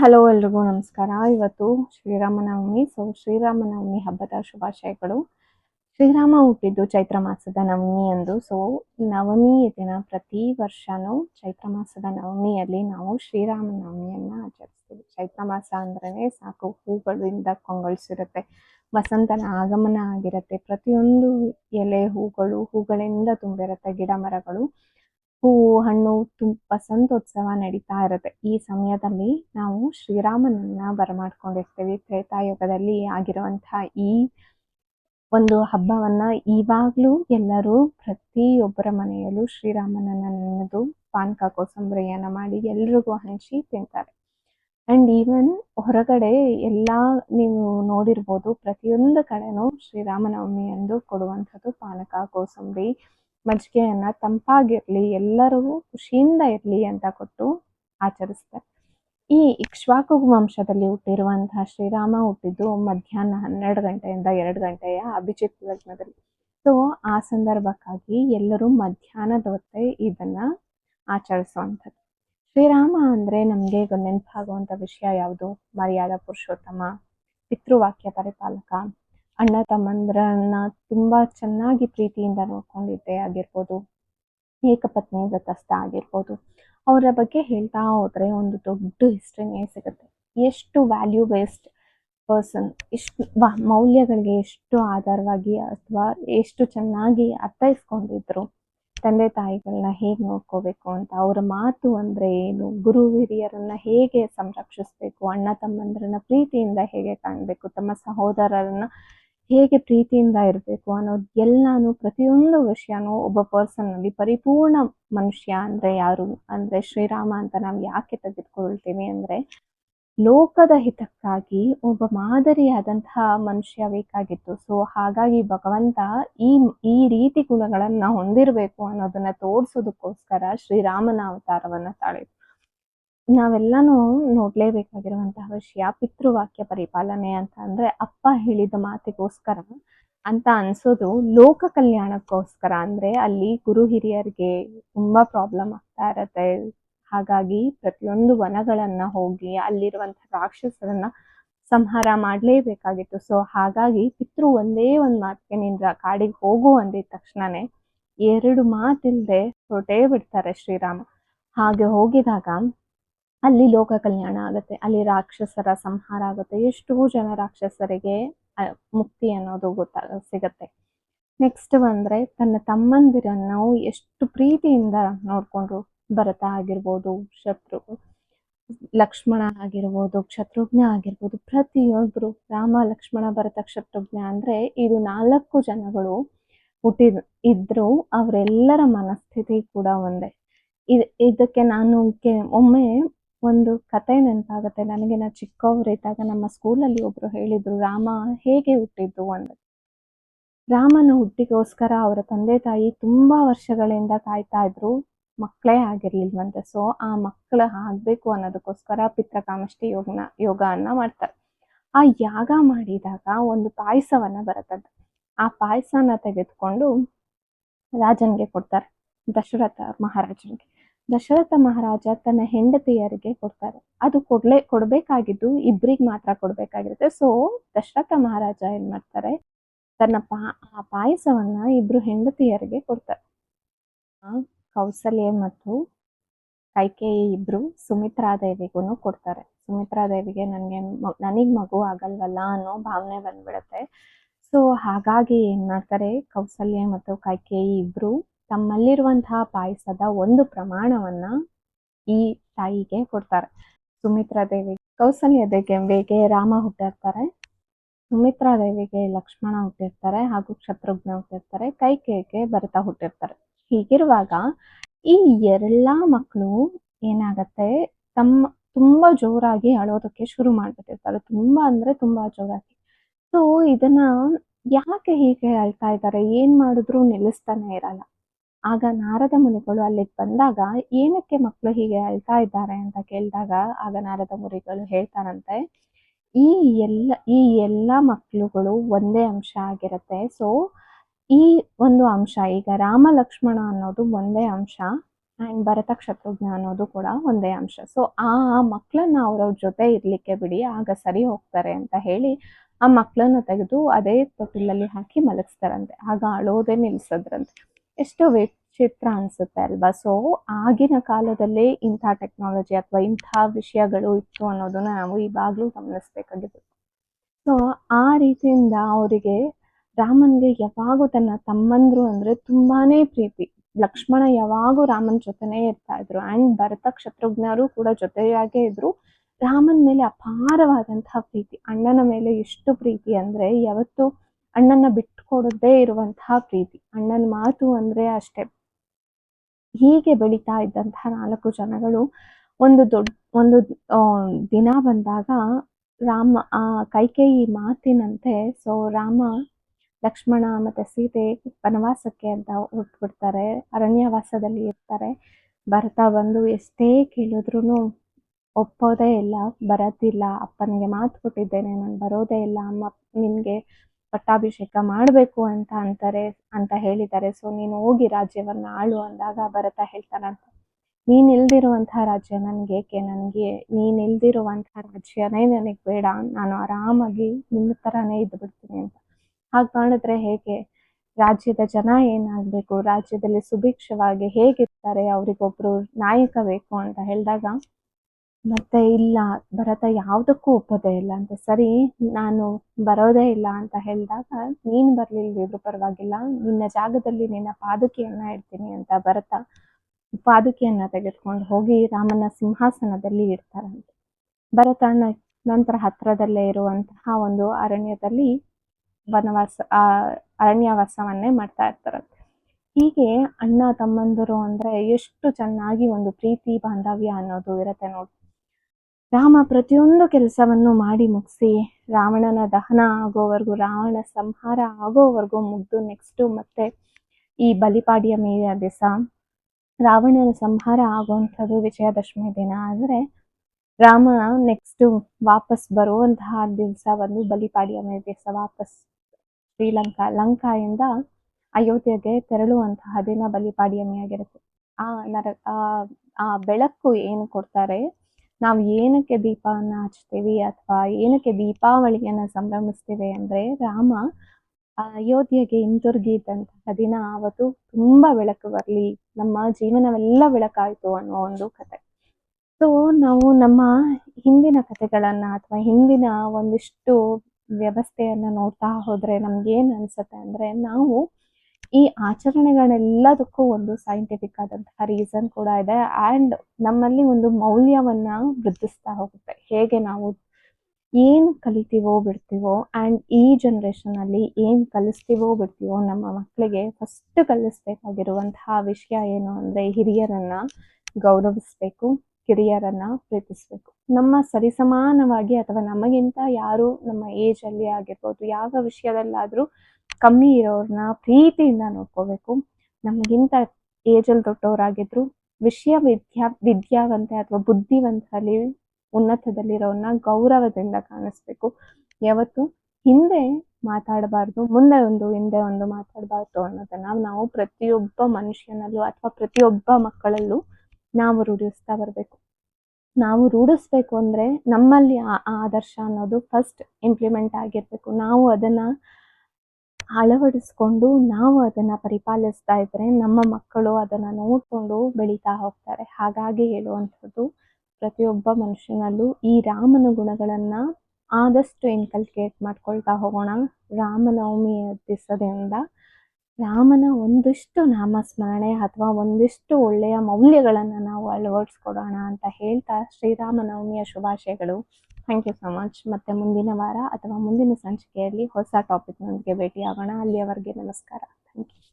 Hello ಎಲ್ರಿಗೂ ನಮಸ್ಕಾರ. ಇವತ್ತು ಶ್ರೀರಾಮನವಮಿ. ಸೊ ಶ್ರೀರಾಮನವಮಿ ಹಬ್ಬದ ಶುಭಾಶಯಗಳು. ಶ್ರೀರಾಮ ಹುಟ್ಟಿದ್ದು ಚೈತ್ರ ಮಾಸದ ನವಮಿ ಎಂದು ಸೊ ನವಮಿ ದಿನ ಪ್ರತಿ ವರ್ಷನೂ ಚೈತ್ರ ಮಾಸದ ನವಮಿಯಲ್ಲಿ ನಾವು ಶ್ರೀರಾಮನವಮಿಯನ್ನ ಆಚರಿಸ್ತೀವಿ. ಚೈತ್ರ ಮಾಸ ಅಂದ್ರೆ ಸಾಕು ಹೂಗಳಿಂದ ಕೊಂಗೊಳಿಸಿರುತ್ತೆ. ವಸಂತನ ಆಗಮನ ಆಗಿರುತ್ತೆ. ಪ್ರತಿಯೊಂದು ಎಲೆ ಹೂಗಳು ಹೂಗಳಿಂದ ತುಂಬಿರುತ್ತೆ ಗಿಡ ಮರಗಳು ಹೂವು ಹಣ್ಣು ತುಂಬ ವಸಂತೋತ್ಸವ ನಡೀತಾ ಇರುತ್ತೆ. ಈ ಸಮಯದಲ್ಲಿ ನಾವು ಶ್ರೀರಾಮನನ್ನ ಬರಮಾಡ್ಕೊಂಡಿರ್ತೀವಿ. ತ್ರೇತಾಯುಗದಲ್ಲಿ ಆಗಿರುವಂತಹ ಈ ಒಂದು ಹಬ್ಬವನ್ನ ಇವಾಗ್ಲೂ ಎಲ್ಲರೂ ಪ್ರತಿಯೊಬ್ಬರ ಮನೆಯಲ್ಲೂ ಶ್ರೀರಾಮನನ್ನ ನೆನೆದು ಪಾನಕ ಕೋಸಂಬರಿಯನ್ನ ಮಾಡಿ ಎಲ್ರಿಗೂ ಹಂಚಿ ತಿಂತಾರೆ. ಅಂಡ್ ಈವನ್ ಹೊರಗಡೆ ಎಲ್ಲ ನೀವು ನೋಡಿರ್ಬೋದು ಪ್ರತಿಯೊಂದು ಕಡೆನೂ ಶ್ರೀರಾಮನವಮಿ ಎಂದು ಕೊಡುವಂಥದ್ದು ಪಾನಕ, ಕೋಸಂಬರಿ ಮಜ್ಜಿಗೆಯನ್ನ ತಂಪಾಗಿರ್ಲಿ, ಎಲ್ಲರಿಗೂ ಖುಷಿಯಿಂದ ಇರಲಿ ಅಂತ ಕೊಟ್ಟು ಆಚರಿಸ್ತಾರೆ ಈ ಇಕ್ಷ್ವಾಕು ವಂಶದಲ್ಲಿ ಹುಟ್ಟಿರುವಂತಹ ಶ್ರೀರಾಮ ಹುಟ್ಟಿದ್ದು ಮಧ್ಯಾಹ್ನ ಹನ್ನೆರಡು ಗಂಟೆಯಿಂದ ಎರಡು ಗಂಟೆಯ ಅಭಿಜಿತ್ ಲಗ್ನದಲ್ಲಿ. ಸೊ ಆ ಸಂದರ್ಭಕ್ಕಾಗಿ ಎಲ್ಲರೂ ಮಧ್ಯಾಹ್ನದ ಹೊತ್ತೆ ಇದನ್ನ ಆಚರಿಸುವಂಥದ್ದು. ಶ್ರೀರಾಮ ಅಂದ್ರೆ ನಮಗೆ ನೆನಪಾಗುವಂಥ ವಿಷಯ ಯಾವುದು? ಮರ್ಯಾದ, ಪುರುಷೋತ್ತಮ, ಪಿತೃವಾಕ್ಯ ಪರಿಪಾಲಕ. ಅಣ್ಣ ತಮ್ಮಂದ್ರನ್ನ ತುಂಬಾ ಚೆನ್ನಾಗಿ ಪ್ರೀತಿಯಿಂದ ನೋಡ್ಕೊಂಡಿದ್ದೆ ಆಗಿರ್ಬೋದು. ಏಕಪತ್ನಿ ವ್ರತಸ್ಥ ಆಗಿರ್ಬೋದು. ಅವರ ಬಗ್ಗೆ ಹೇಳ್ತಾ ಹೋದ್ರೆ ಒಂದು ದೊಡ್ಡ ಹಿಸ್ಟ್ರಿನೇ ಸಿಗುತ್ತೆ. ಎಷ್ಟು ವ್ಯಾಲ್ಯೂ ಬೇಸ್ಡ್ ಪರ್ಸನ್ ಎಷ್ಟು ಮೌಲ್ಯಗಳಿಗೆ ಎಷ್ಟು ಆಧಾರವಾಗಿ ಅಥವಾ ಎಷ್ಟು ಚೆನ್ನಾಗಿ ಅರ್ಥೈಸ್ಕೊಂಡಿದ್ರು, ತಂದೆ ತಾಯಿಗಳನ್ನ ಹೇಗೆ ನೋಡ್ಕೋಬೇಕು ಅಂತ, ಅವರ ಮಾತು ಅಂದ್ರೆ ಏನು, ಗುರು ಹಿರಿಯರನ್ನ ಹೇಗೆ ಸಂರಕ್ಷಿಸ್ಬೇಕು, ಅಣ್ಣ ತಮ್ಮಂದ್ರನ್ನ ಪ್ರೀತಿಯಿಂದ ಹೇಗೆ ಕಾಣಬೇಕು, ತಮ್ಮ ಸಹೋದರರನ್ನ ಹೇಗೆ ಪ್ರೀತಿಯಿಂದ ಇರಬೇಕು ಅನ್ನೋದು ಎಲ್ಲಾನು ಪ್ರತಿಯೊಂದು ವಿಷಯನೂ ಒಬ್ಬ ಪರ್ಸನ್ನಲ್ಲಿ ಪರಿಪೂರ್ಣ ಮನುಷ್ಯ ಅಂದ್ರೆ ಯಾರು? ಅಂದ್ರೆ ಶ್ರೀರಾಮ ಅಂತ ನಾವು ಯಾಕೆ ತೆಗೆದುಕೊಳ್ತೀವಿ ಅಂದ್ರೆ ಲೋಕದ ಹಿತಕ್ಕಾಗಿ ಒಬ್ಬ ಮಾದರಿಯಾದಂತಹ ಮನುಷ್ಯ ಬೇಕಾಗಿತ್ತು. ಸೊ ಹಾಗಾಗಿ ಭಗವಂತ ಈ ಈ ರೀತಿ ಗುಣಗಳನ್ನ ಹೊಂದಿರಬೇಕು ಅನ್ನೋದನ್ನ ತೋರಿಸೋದಕ್ಕೋಸ್ಕರ ಶ್ರೀರಾಮನ ಅವತಾರವನ್ನ ತಾಳಿದ್ರು. ನಾವೆಲ್ಲಾನು ನೋಡ್ಲೇಬೇಕಾಗಿರುವಂತಹ ವಿಷಯ ಪಿತೃವಾಕ್ಯ ಪರಿಪಾಲನೆ ಅಂತ ಅಂದ್ರೆ ಅಪ್ಪ ಹೇಳಿದ ಮಾತಿಗೋಸ್ಕರ ಅಂತ ಅನ್ಸೋದು ಲೋಕ ಕಲ್ಯಾಣಕ್ಕೋಸ್ಕರ. ಅಂದ್ರೆ ಅಲ್ಲಿ ಗುರು ಹಿರಿಯರಿಗೆ ತುಂಬಾ ಪ್ರಾಬ್ಲಮ್ ಆಗ್ತಾ ಇರತ್ತೆ. ಹಾಗಾಗಿ ಪ್ರತಿಯೊಂದು ವನಗಳನ್ನ ಹೋಗಿ ಅಲ್ಲಿರುವಂತಹ ರಾಕ್ಷಸರನ್ನ ಸಂಹಾರ ಮಾಡಲೇಬೇಕಾಗಿತ್ತು. ಸೊ ಹಾಗಾಗಿ ಪಿತೃ ಒಂದೇ ಒಂದು ಮಾತಿಗೆ ನಿಂದ್ರ ಕಾಡಿಗೆ ಹೋಗು ಅಂದಿದ ತಕ್ಷಣನೇ ಎರಡು ಮಾತಿಲ್ದೆ ಹೊರಟೇ ಬಿಡ್ತಾರೆ ಶ್ರೀರಾಮ. ಹಾಗೆ ಹೋಗಿದಾಗ ಅಲ್ಲಿ ಲೋಕ ಕಲ್ಯಾಣ ಆಗುತ್ತೆ, ಅಲ್ಲಿ ರಾಕ್ಷಸರ ಸಂಹಾರ ಆಗುತ್ತೆ, ಎಷ್ಟೋ ಜನ ರಾಕ್ಷಸರಿಗೆ ಮುಕ್ತಿ ಅನ್ನೋದು ಗೊತ್ತಾಗ ಸಿಗತ್ತೆ. ನೆಕ್ಸ್ಟ್ ಬಂದ್ರೆ ತನ್ನ ತಮ್ಮಂದಿರನ್ನು ಎಷ್ಟು ಪ್ರೀತಿಯಿಂದ ನೋಡ್ಕೊಂಡ್ರು ಭರತ ಆಗಿರ್ಬೋದು, ಶತ್ರು, ಲಕ್ಷ್ಮಣ ಆಗಿರ್ಬೋದು, ಶತ್ರುಘ್ನ ಆಗಿರ್ಬೋದು, ಪ್ರತಿಯೊಬ್ರು, ರಾಮ, ಲಕ್ಷ್ಮಣ, ಭರತ, ಶತ್ರುಘ್ನ ಅಂದ್ರೆ ಇದು ನಾಲ್ಕು ಜನಗಳು ಹುಟ್ಟಿದ್, ಇದ್ರು ಅವರೆಲ್ಲರ ಮನಸ್ಥಿತಿ ಕೂಡ ಒಂದೇ. ಇದಕ್ಕೆ ನಾನು ಒಮ್ಮೆ ಒಂದು ಕತೆ ನೆನಪಾಗುತ್ತೆ. ನನಗೆ ನಾ ಚಿಕ್ಕವರಿದ್ದಾಗ ನಮ್ಮ ಸ್ಕೂಲಲ್ಲಿ ಒಬ್ರು ಹೇಳಿದ್ರು, ರಾಮ, ಹೇಗೆ ಹುಟ್ಟಿದ್ರು ಅಂತ ರಾಮನ ಹುಟ್ಟಿಗೋಸ್ಕರ ಅವರ ತಂದೆ ತಾಯಿ ತುಂಬಾ ವರ್ಷಗಳಿಂದ ಕಾಯ್ತಾ ಇದ್ರು. ಮಕ್ಕಳೇ ಆಗಿರ್ಲಿಲ್ವಂತೆ. ಸೊ ಆ ಮಕ್ಕಳು ಆಗ್ಬೇಕು ಅನ್ನೋದಕ್ಕೋಸ್ಕರ ಪಿತ್ರಕಾಮಷ್ಟಿ ಯೋಗನ, ಯೋಗವನ್ನ ಮಾಡ್ತಾರೆ. ಆ ಯಾಗ ಮಾಡಿದಾಗ ಒಂದು ಪಾಯಸವನ್ನ ಬರುತ್ತದ ಆ ಪಾಯಸನ ತೆಗೆದುಕೊಂಡು ರಾಜನ್ಗೆ ಕೊಡ್ತಾರೆ, ದಶರಥ ಮಹಾರಾಜನಿಗೆ. ದಶರಥ ಮಹಾರಾಜ ತನ್ನ ಹೆಂಡತಿಯರಿಗೆ ಕೊಡ್ತಾರೆ. ಅದು ಕೊಡ್ಲೇ, ಕೊಡ್ಬೇಕಾಗಿದ್ದು ಇಬ್ರಿಗೆ ಮಾತ್ರ ಕೊಡ್ಬೇಕಾಗಿರುತ್ತೆ. ಸೊ ದಶರಥ ಮಹಾರಾಜ ಏನ್ ಮಾಡ್ತಾರೆ? ತನ್ನ ಪಾ ಪಾಯಸವನ್ನ ಇಬ್ರು ಹೆಂಡತಿಯರಿಗೆ ಕೊಡ್ತಾರೆ. ಕೌಸಲ್ಯ ಮತ್ತು ಕೈಕೇಯಿ ಇಬ್ರು ಸುಮಿತ್ರಾ ದೇವಿಗೂ ಕೊಡ್ತಾರೆ. ಸುಮಿತ್ರಾ ದೇವಿಗೆ ನನಗೆ ನನಗ್ ಮಗು ಆಗಲ್ವಲ್ಲ ಅನ್ನೋ ಭಾವನೆ ಬಂದ್ಬಿಡುತ್ತೆ. ಸೊ ಹಾಗಾಗಿ ಏನ್ ಮಾಡ್ತಾರೆ? ಕೌಸಲ್ಯ ಮತ್ತು ಕೈಕೇಯಿ ಇಬ್ರು ತಮ್ಮಲ್ಲಿರುವಂತಹ ಪಾಯಸದ ಒಂದು ಪ್ರಮಾಣವನ್ನ ಈ ತಾಯಿಗೆ ಕೊಡ್ತಾರೆ. ಸುಮಿತ್ರಾ ದೇವಿ, ಕೌಸಲ್ಯ ದೇವಿಗೆ ರಾಮ ಹುಟ್ಟಿರ್ತಾರೆ. ಸುಮಿತ್ರಾ ದೇವಿಗೆ ಲಕ್ಷ್ಮಣ ಹುಟ್ಟಿರ್ತಾರೆ ಹಾಗೂ ಶತ್ರುಘ್ನ ಹುಟ್ಟಿರ್ತಾರೆ. ಕೈಕೇಯಿಗೆ ಭರತ ಹುಟ್ಟಿರ್ತಾರೆ. ಹೀಗಿರುವಾಗ ಈ ಎಲ್ಲಾ ಮಕ್ಕಳು ಏನಾಗತ್ತೆ, ತಮ್ಮ ತುಂಬಾ ಜೋರಾಗಿ ಅಳೋದಕ್ಕೆ ಶುರು ಮಾಡ್ಬಿಟ್ಟಿರ್ತಾರೆ. ತುಂಬಾ ಅಂದ್ರೆ ತುಂಬಾ ಜೋರಾಗಿ. ಸೊ ಇದನ್ನ ಯಾಕೆ ಹೀಗೆ ಅಳ್ತಾ ಇದ್ದಾರೆ? ಏನ್ ಮಾಡಿದ್ರು ನಿಲ್ಲಿಸ್ತಾನೆ ಇರಲ್ಲ. ಆಗ ನಾರದ ಮುನಿಗಳು ಅಲ್ಲಿಗೆ ಬಂದಾಗ, ಏನಕ್ಕೆ ಮಕ್ಕಳು ಹೀಗೆ ಅಳ್ತಾ ಇದ್ದಾರೆ? ಅಂತ ಕೇಳಿದಾಗ, ಆಗ ನಾರದ ಮುನಿಗಳು ಹೇಳ್ತಾರಂತೆ, ಈ ಎಲ್ಲ ಈ ಎಲ್ಲ ಮಕ್ಕಳುಗಳು ಒಂದೇ ಅಂಶ ಆಗಿರುತ್ತೆ. ಸೊ ಈ ಒಂದು ಅಂಶ, ಈಗ ರಾಮ ಲಕ್ಷ್ಮಣ ಅನ್ನೋದು ಒಂದೇ ಅಂಶ ಆ್ಯಂಡ್ ಭರತ ಶತ್ರುಘ್ನ ಅನ್ನೋದು ಕೂಡ ಒಂದೇ ಅಂಶ. ಸೊ ಆ ಮಕ್ಕಳನ್ನ ಅವ್ರವ್ರ ಜೊತೆ ಇರಲಿಕ್ಕೆ ಬಿಡಿ, ಆಗ ಸರಿ ಹೋಗ್ತಾರೆ ಅಂತ ಹೇಳಿ ಆ ಮಕ್ಕಳನ್ನ ತೆಗೆದು ಅದೇ ತೊಟ್ಟಿಲಲ್ಲಿ ಹಾಕಿ ಮಲಗಿಸ್ತಾರಂತೆ. ಆಗ ಅಳೋದೇ ನಿಲ್ಸದ್ರಂತೆ. ಎಷ್ಟು ವಿಚಿತ್ರ ಅನ್ಸುತ್ತೆ ಅಲ್ವಾ? ಸೊ ಆಗಿನ ಕಾಲದಲ್ಲೇ ಇಂಥ ಟೆಕ್ನಾಲಜಿ ಅಥವಾ ಇಂಥ ವಿಷಯಗಳು ಇತ್ತು ಅನ್ನೋದನ್ನ ನಾವು ಇವಾಗಲೂ ಗಮನಿಸ್ಬೇಕಾಗಿತ್ತು ಸೊ ಆ ರೀತಿಯಿಂದ ಅವರಿಗೆ ರಾಮನ್ಗೆ ಯಾವಾಗೂ ತನ್ನ ತಮ್ಮಂದ್ರು ಅಂದ್ರೆ ತುಂಬಾನೇ ಪ್ರೀತಿ. ಲಕ್ಷ್ಮಣ ಯಾವಾಗೂ ರಾಮನ್ ಜೊತೆನೇ ಇರ್ತಾ ಇದ್ರು. ಅಂಡ್ ಭರತ ಶತ್ರುಘ್ನರು ಕೂಡ ಜೊತೆಯಾಗೇ ಇದ್ರು. ರಾಮನ್ ಮೇಲೆ ಅಪಾರವಾದಂತಹ ಪ್ರೀತಿ. ಅಣ್ಣನ ಮೇಲೆ ಎಷ್ಟು ಪ್ರೀತಿ ಅಂದ್ರೆ, ಯಾವತ್ತು ಅಣ್ಣನ ಬಿಟ್ಕೊಡದೇ ಇರುವಂತಹ ಪ್ರೀತಿ. ಅಣ್ಣನ ಮಾತು ಅಂದ್ರೆ ಅಷ್ಟೇ. ಹೀಗೆ ಬೆಳೀತಾ ಇದ್ದಂತಹ ನಾಲ್ಕು ಜನಗಳು ಒಂದು ದೊಡ್ಡ ಒಂದು ದಿನ ಬಂದಾಗ ರಾಮ, ಆ, ಕೈಕೇಯಿ ಮಾತಿನಂತೆ ಸೊ ರಾಮ, ಲಕ್ಷ್ಮಣ ಮತ್ತೆ ಸೀತೆ ವನವಾಸಕ್ಕೆ ಅಂತ ಹೊರಟ್ಬಿಡ್ತಾರೆ. ಅರಣ್ಯವಾಸದಲ್ಲಿ ಇರ್ತಾರೆ. ಬರ್ತಾ ಬಂದು ಎಷ್ಟೇ ಕೇಳಿದ್ರು ಒಪ್ಪೋದೇ ಇಲ್ಲ, ಬರೋದಿಲ್ಲ. ಅಪ್ಪನಿಗೆ ಮಾತು ಕೊಟ್ಟಿದ್ದೇನೆ, ನಾನು ಬರೋದೇ ಇಲ್ಲ. ಅಮ್ಮ ನಿನ್ಗೆ ಪಟ್ಟಾಭಿಷೇಕ ಮಾಡಬೇಕು ಅಂತ ಅಂತಾರೆ, ಅಂತ ಹೇಳಿದ್ದಾರೆ. ಸೊ ನೀನು ಹೋಗಿ ರಾಜ್ಯವನ್ನ ಆಳು ಅಂದಾಗ ಭರತ ಹೇಳ್ತಾನಂತ ನೀನ್ ಇಲ್ದಿರುವಂತಹ ರಾಜ್ಯ ನನ್ಗೆ ಏಕೆ? ನನ್ಗೆ ನೀನ್ ಇಲ್ದಿರುವಂತಹ ರಾಜ್ಯನೇ ನನಗೆ ಬೇಡ. ನಾನು ಆರಾಮಾಗಿ ನಿನ್ನ ತರಾನೇ ಇದ್ದು ಬಿಡ್ತೀನಿ ಅಂತ. ಹಾಗೆ ಮಾಡಿದ್ರೆ ಹೇಗೆ? ರಾಜ್ಯದ ಜನ ಏನಾಗ್ಬೇಕು? ರಾಜ್ಯದಲ್ಲಿ ಸುಭಿಕ್ಷವಾಗಿ ಹೇಗಿರ್ತಾರೆ? ಅವ್ರಿಗೊಬ್ರು ನಾಯಕ ಬೇಕು ಅಂತ ಹೇಳಿದಾಗ ಮತ್ತೆ ಇಲ್ಲ, ಭರತ ಯಾವುದಕ್ಕೂ ಒಪ್ಪೋದೇ ಇಲ್ಲ ಅಂತ. ಸರಿ, ನಾನು ಬರೋದೇ ಇಲ್ಲ ಅಂತ ಹೇಳಿದಾಗ, ನೀನು ಬರ್ಲಿಲ್ದಿದ್ರು ಪರವಾಗಿಲ್ಲ, ನಿನ್ನ ಜಾಗದಲ್ಲಿ ನಿನ್ನ ಪಾದುಕೆಯನ್ನ ಇಡ್ತೀನಿ ಅಂತ ಭರತ ಪಾದುಕೆಯನ್ನ ತೆಗೆದುಕೊಂಡು ಹೋಗಿ ರಾಮನ ಸಿಂಹಾಸನದಲ್ಲಿ ಇಡ್ತಾರಂತೆ. ಭರತ ನಂತರ ಹತ್ರದಲ್ಲೇ ಇರುವಂತಹ ಒಂದು ಅರಣ್ಯದಲ್ಲಿ ವನವಾಸ, ಆ ಅರಣ್ಯವಾಸವನ್ನೇ ಮಾಡ್ತಾ ಇರ್ತಾರಂತೆ. ಹೀಗೆ ಅಣ್ಣ ತಮ್ಮಂದಿರು ಅಂದ್ರೆ ಎಷ್ಟು ಚೆನ್ನಾಗಿ ಒಂದು ಪ್ರೀತಿ ಬಾಂಧವ್ಯ ಅನ್ನೋದು ಇರತ್ತೆ ನೋಡಿ. ರಾಮ ಪ್ರತಿಯೊಂದು ಕೆಲಸವನ್ನು ಮಾಡಿ ಮುಗಿಸಿ ರಾವಣನ ದಹನ ಆಗೋವರೆಗೂ, ರಾವಣ ಸಂಹಾರ ಆಗೋವರೆಗೂ ಮುಗ್ದು ನೆಕ್ಸ್ಟ್ ಮತ್ತೆ ಈ ಬಲಿಪಾಡಿಯ ಮೇಯ ದಿವಸ ರಾವಣನ ಸಂಹಾರ ಆಗುವಂಥದ್ದು ವಿಜಯದಶಮಿ ದಿನ. ಆದರೆ ರಾಮ ನೆಕ್ಸ್ಟ್ ವಾಪಸ್ ಬರುವಂತಹ ದಿವಸ ಬಂದು ಬಲಿಪಾಡಿಯ ಮೇಲೆ ದಿವಸ ವಾಪಸ್ ಶ್ರೀಲಂಕಾ, ಲಂಕಾಯಿಂದ ಅಯೋಧ್ಯೆಗೆ ತೆರಳುವಂತಹ ದಿನ ಬಲಿಪಾಡ್ಯಮಿಯಾಗಿರುತ್ತೆ ಆ ನರ ಆ ಬೆಳಕು ಏನು ಕೊಡ್ತಾರೆ? ನಾವು ಏನಕ್ಕೆ ದೀಪವನ್ನು ಹಚ್ತೀವಿ ಅಥವಾ ಏನಕ್ಕೆ ದೀಪಾವಳಿಯನ್ನ ಸಂಭ್ರಮಿಸ್ತೀವಿ ಅಂದ್ರೆ ರಾಮ ಅಯೋಧ್ಯೆಗೆ ಹಿಂತಿರುಗಿದಂತಹ ದಿನ ಅವತ್ತು ತುಂಬಾ ಬೆಳಕು ಬರಲಿ. ನಮ್ಮ ಜೀವನವೆಲ್ಲ ಬೆಳಕಾಯಿತು ಅನ್ನೋ ಒಂದು ಕತೆ. ಸೊ ನಾವು ನಮ್ಮ ಹಿಂದಿನ ಕಥೆಗಳನ್ನ ಅಥವಾ ಹಿಂದಿನ ಒಂದಿಷ್ಟು ವ್ಯವಸ್ಥೆಯನ್ನು ನೋಡ್ತಾ ಹೋದರೆ ನಮ್ಗೆ ಏನ್ ಅನ್ಸುತ್ತೆ ಅಂದ್ರೆ ನಾವು ಈ ಆಚರಣೆಗಳೆಲ್ಲದಕ್ಕೂ ಒಂದು ಸೈಂಟಿಫಿಕ್ ಆದಂತಹ ರೀಸನ್ ಕೂಡ ಇದೆ. ಆ್ಯಂಡ್ ನಮ್ಮಲ್ಲಿ ಒಂದು ಮೌಲ್ಯವನ್ನ ವೃದ್ಧಿಸ್ತಾ ಹೋಗುತ್ತೆ. ಹೇಗೆ ನಾವು ಏನು ಕಲಿತೀವೋ ಬಿಡ್ತೀವೋ ಆ್ಯಂಡ್ ಈ ಜನರೇಷನ್ ಅಲ್ಲಿ ಏನ್ ಕಲಿಸ್ತೀವೋ ಬಿಡ್ತೀವೋ, ನಮ್ಮ ಮಕ್ಕಳಿಗೆ ಫಸ್ಟ್ ಕಲಿಸ್ಬೇಕಾಗಿರುವಂತಹ ವಿಷಯ ಏನು ಅಂದ್ರೆ ಹಿರಿಯರನ್ನು ಗೌರವಿಸ್ಬೇಕು ಹಿರಿಯರನ್ನು ಪ್ರೀತಿಸ್ಬೇಕು. ನಮ್ಮ ಸರಿಸಮಾನವಾಗಿ ಅಥವಾ ನಮಗಿಂತ ಯಾರು ನಮ್ಮ ಏಜ್ ಅಲ್ಲಿ ಆಗಿರ್ಬೋದು, ಯಾವ ವಿಷಯದಲ್ಲಾದ್ರೂ ಕಮ್ಮಿ ಇರೋರ್ನ ಪ್ರೀತಿಯಿಂದ ನೋಡ್ಕೋಬೇಕು. ನಮಗಿಂತ ಏಜಲ್ಲಿ ದೊಡ್ಡವರಾಗಿದ್ರು ವಿಷಯ ವಿದ್ಯಾ, ವಿದ್ಯಾವಂತೆ ಅಥವಾ ಬುದ್ಧಿವಂತರಲ್ಲಿ ಉನ್ನತದಲ್ಲಿರೋನ್ನ ಗೌರವದಿಂದ ಕಾಣಿಸ್ಬೇಕು. ಯಾವತ್ತು ಹಿಂದೆ ಮಾತಾಡಬಾರ್ದು, ಮುಂದೆ ಒಂದು, ಹಿಂದೆ ಒಂದು ಮಾತಾಡಬಾರ್ದು ಅನ್ನೋದನ್ನ ನಾವು ಪ್ರತಿಯೊಬ್ಬ ಮನುಷ್ಯನಲ್ಲೂ ಅಥವಾ ಪ್ರತಿಯೊಬ್ಬ ಮಕ್ಕಳಲ್ಲೂ ನಾವು ರೂಢಿಸ್ತಾ ಬರಬೇಕು. ನಾವು ರೂಢಿಸ್ಬೇಕು ಅಂದ್ರೆ ನಮ್ಮಲ್ಲಿ ಆ ಆದರ್ಶ ಅನ್ನೋದು ಫಸ್ಟ್ ಇಂಪ್ಲಿಮೆಂಟ್ ಆಗಿರ್ಬೇಕು. ನಾವು ಅದನ್ನ ಅಳವಡಿಸ್ಕೊಂಡು ನಾವು ಅದನ್ನ ಪರಿಪಾಲಿಸ್ತಾ ಇದ್ದರೆ ನಮ್ಮ ಮಕ್ಕಳು ಅದನ್ನ ನೋಡ್ಕೊಂಡು ಬೆಳೀತಾ ಹೋಗ್ತಾರೆ. ಹಾಗಾಗಿ ಹೇಳುವಂಥದ್ದು, ಪ್ರತಿಯೊಬ್ಬ ಮನುಷ್ಯನಲ್ಲೂ ಈ ರಾಮನ ಗುಣಗಳನ್ನ ಆದಷ್ಟು ಇನ್ಕಲ್ಕೇಟ್ ಮಾಡ್ಕೊಳ್ತಾ ಹೋಗೋಣ. ರಾಮನವಮಿ ದಿವಸದಿಂದ ರಾಮನ ಒಂದಿಷ್ಟು ನಾಮಸ್ಮರಣೆ ಅಥವಾ ಒಂದಿಷ್ಟು ಒಳ್ಳೆಯ ಮೌಲ್ಯಗಳನ್ನು ನಾವು ಅಳವಡಿಸ್ಕೊಡೋಣ ಅಂತ ಹೇಳ್ತಾ ಶ್ರೀರಾಮನವಮಿಯ ಶುಭಾಶಯಗಳು. ಥ್ಯಾಂಕ್ ಯು ಸೊ ಮಚ್ ಮತ್ತೆ ಮುಂದಿನ ವಾರ ಅಥವಾ ಮುಂದಿನ ಸಂಚಿಕೆಯಲ್ಲಿ ಹೊಸ ಟಾಪಿಕ್ನೊಂದಿಗೆ ಭೇಟಿಯಾಗೋಣ. ಅಲ್ಲಿಯವರೆಗೆ ನಮಸ್ಕಾರ. Thank you